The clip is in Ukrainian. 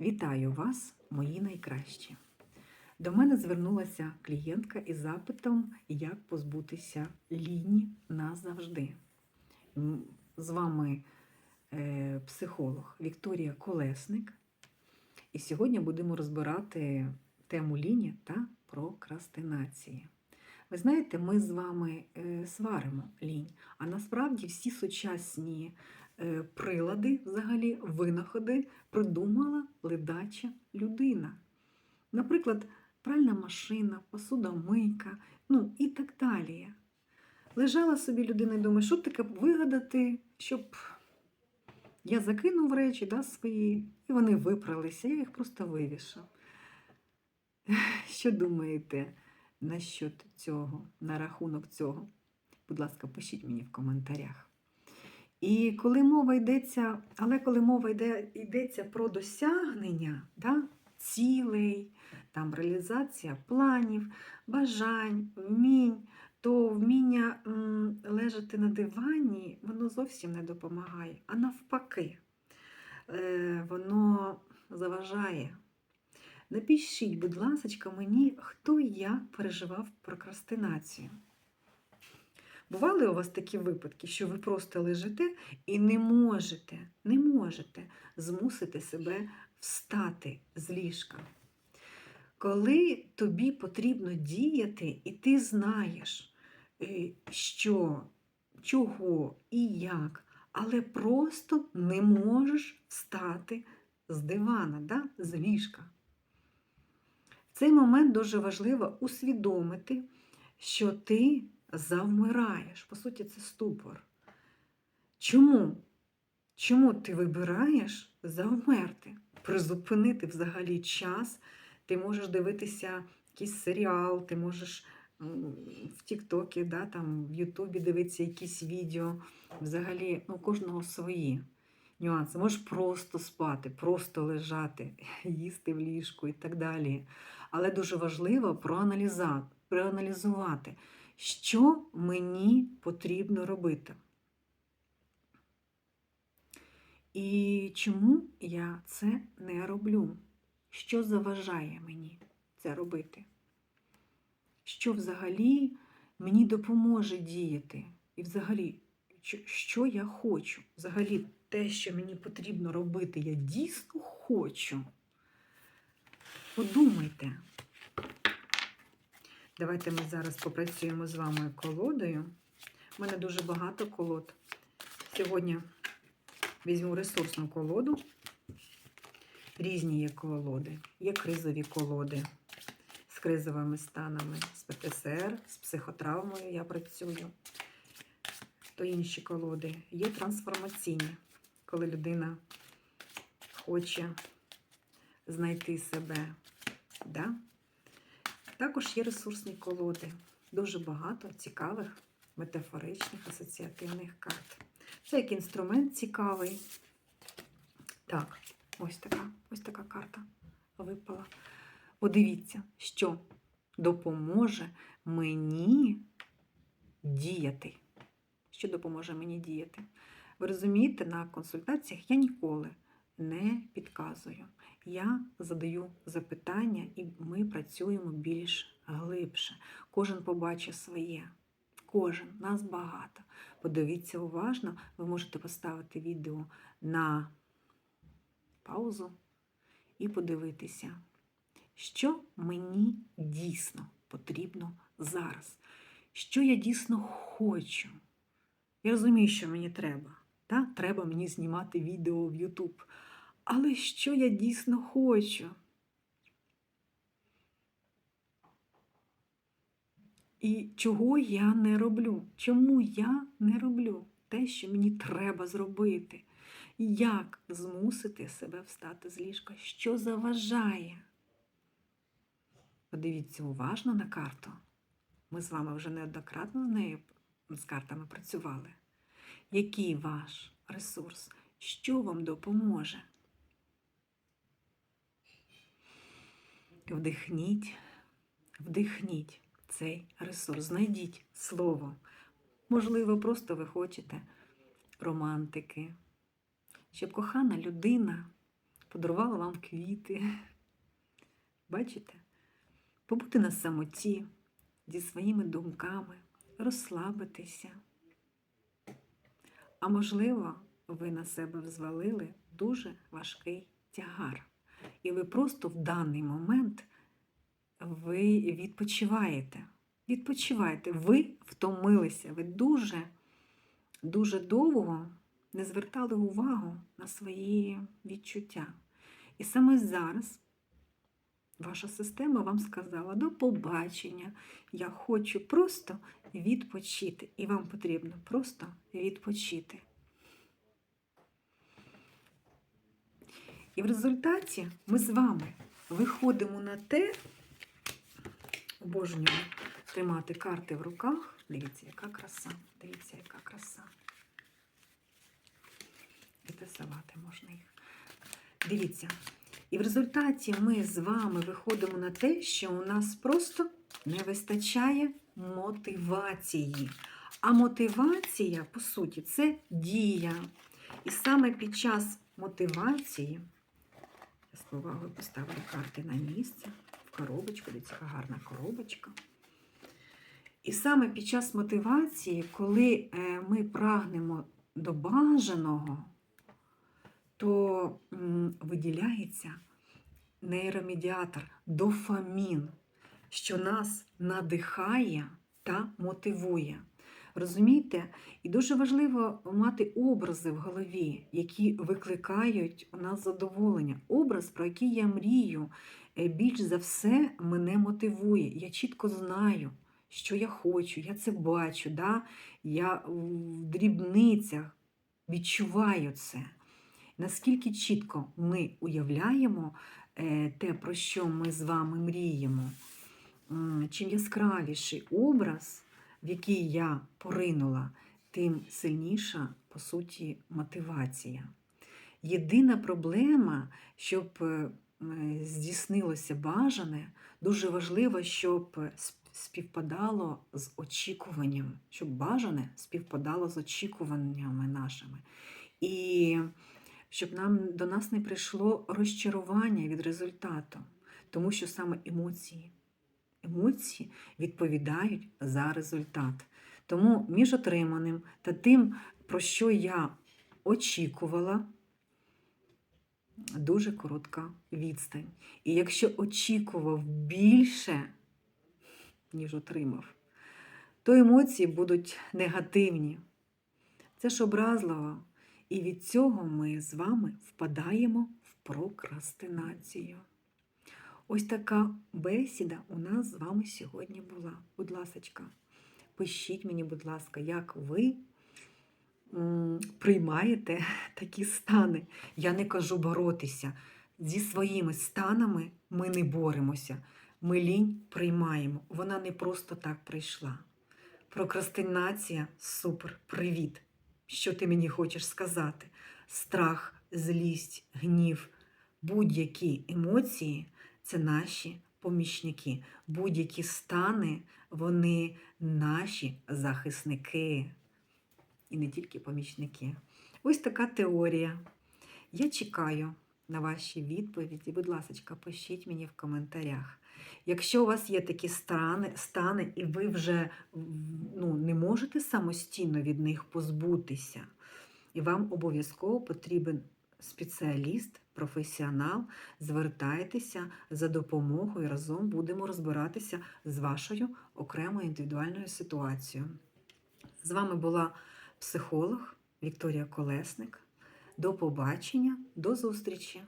Вітаю вас, мої найкращі. До мене звернулася клієнтка із запитом, як позбутися ліні назавжди. З вами е, психолог Вікторія Колесник. І сьогодні будемо розбирати тему ліні та прокрастинації. Ви знаєте, ми з вами е, сваримо лінь, а насправді всі сучасні прилади, взагалі, винаходи придумала ледача людина. Наприклад, пральна машина, посудомийка, ну і так далі. Лежала собі людина і думає, що таке вигадати, щоб я закинув речі да, свої, і вони випралися, я їх просто вивішав. Що думаєте насчет цього, на рахунок цього? Будь ласка, пишіть мені в коментарях. І коли мова йдеться, але коли мова йде, йдеться про досягнення да, цілей, там реалізація планів, бажань, вмінь, то вміння м, лежати на дивані, воно зовсім не допомагає, а навпаки, е, воно заважає. Напишіть, будь ласка, мені, хто як переживав прокрастинацію. Бували у вас такі випадки, що ви просто лежите і не можете, не можете змусити себе встати з ліжка. Коли тобі потрібно діяти, і ти знаєш, е, що, чого і як, але просто не можеш встати з дивана, да? з ліжка. В цей момент дуже важливо усвідомити, що ти завмираєш. По суті, це ступор. Чому? Чому ти вибираєш завмерти, призупинити взагалі час? Ти можеш дивитися якийсь серіал, ти можеш в Тіктокі, да, там, в Ютубі дивитися якісь відео. Взагалі, ну, кожного свої нюанси. Можеш просто спати, просто лежати, їсти в ліжку і так далі. Але дуже важливо проаналіза- проаналізувати, що мені потрібно робити. І чому я це не роблю? Що заважає мені це робити? Що взагалі мені допоможе діяти? І взагалі, що- я хочу? Взагалі, те, що мені потрібно робити, я дійсно хочу. Подумайте. Давайте ми зараз попрацюємо з вами колодою. У мене дуже багато колод. Сьогодні візьму ресурсну колоду. Різні є колоди. Є кризові колоди з кризовими станами, з ПТСР, з психотравмою я працюю. То інші колоди. Є трансформаційні, коли людина хоче знайти себе. Да? Також є ресурсні колоди. Дуже багато цікавих метафоричних асоціативних карт. Це як інструмент цікавий. Так, ось така, ось така карта випала. Подивіться, що допоможе мені діяти. Що допоможе мені діяти? Ви розумієте, на консультаціях я ніколи не підказую. Я задаю запитання, і ми працюємо більш глибше. Кожен побачить своє. Кожен, нас багато. Подивіться уважно, ви можете поставити відео на паузу і подивитися, що мені дійсно потрібно зараз, що я дійсно хочу. Я розумію, що мені треба. Та? Треба мені знімати відео в YouTube. Але що я дійсно хочу? І чого я не роблю? Чому я не роблю те, що мені треба зробити? Як змусити себе встати з ліжка? Що заважає? Подивіться уважно на карту. Ми з вами вже неоднократно з нею з картами працювали. Який ваш ресурс? Що вам допоможе? Вдихніть, вдихніть цей ресурс, знайдіть слово. Можливо, просто ви хочете романтики, щоб кохана людина подарувала вам квіти. Бачите? Побути на самоті зі своїми думками, розслабитися. А можливо, ви на себе взвалили дуже важкий тягар. Ви просто в даний момент ви відпочиваєте. Відпочиваєте, ви втомилися, ви дуже, дуже довго не звертали увагу на свої відчуття. І саме зараз ваша система вам сказала до побачення, я хочу просто відпочити. І вам потрібно просто відпочити. І в результаті ми з вами виходимо на те, обожнюю тримати карти в руках. Дивіться, яка краса. Дивіться, яка краса. І тасувати можна їх. Дивіться. І в результаті ми з вами виходимо на те, що у нас просто не вистачає мотивації. А мотивація, по суті, це дія. І саме під час мотивації, з повагою поставлю карти на місце, в коробочку, дивіться, гарна коробочка. І саме під час мотивації, коли е, ми прагнемо до бажаного, то виділяється нейромедіатор, дофамін, що нас надихає та мотивує. Розумієте? І дуже важливо мати образи в голові, які викликають у нас задоволення. Образ, про який я мрію, е, більш за все мене мотивує. Я чітко знаю, що я хочу, я це бачу, да? я в дрібницях відчуваю це. Наскільки чітко ми уявляємо е, те, про що ми з вами мріємо, чим яскравіший образ, в який я поринула, тим сильніша, по суті, мотивація. Єдина проблема, щоб е, здійснилося бажане, дуже важливо, щоб співпадало з очікуванням, щоб бажане співпадало з очікуваннями нашими. І щоб нам до нас не прийшло розчарування від результату, тому що саме емоції, емоції відповідають за результат. Тому між отриманим та тим, про що я очікувала, дуже коротка відстань. І якщо очікував більше, ніж отримав, то емоції будуть негативні. Це ж образливо. І від цього ми з вами впадаємо в прокрастинацію. Ось така бесіда у нас з вами сьогодні була. Будь ласочка, пишіть мені, будь ласка, як ви приймаєте такі стани. Я не кажу боротися. Зі своїми станами ми не боремося. Ми лінь приймаємо. Вона не просто так прийшла. Прокрастинація супер, привіт! Що ти мені хочеш сказати? Страх, злість, гнів, будь-які емоції це наші помічники. Будь-які стани вони наші захисники. І не тільки помічники. Ось така теорія. Я чекаю на ваші відповіді. Будь ласка, пишіть мені в коментарях. Якщо у вас є такі стани, стани і ви вже ну, не можете самостійно від них позбутися, і вам обов'язково потрібен спеціаліст, професіонал, звертайтеся за допомогою, разом будемо розбиратися з вашою окремою індивідуальною ситуацією. З вами була психолог Вікторія Колесник. До побачення, до зустрічі!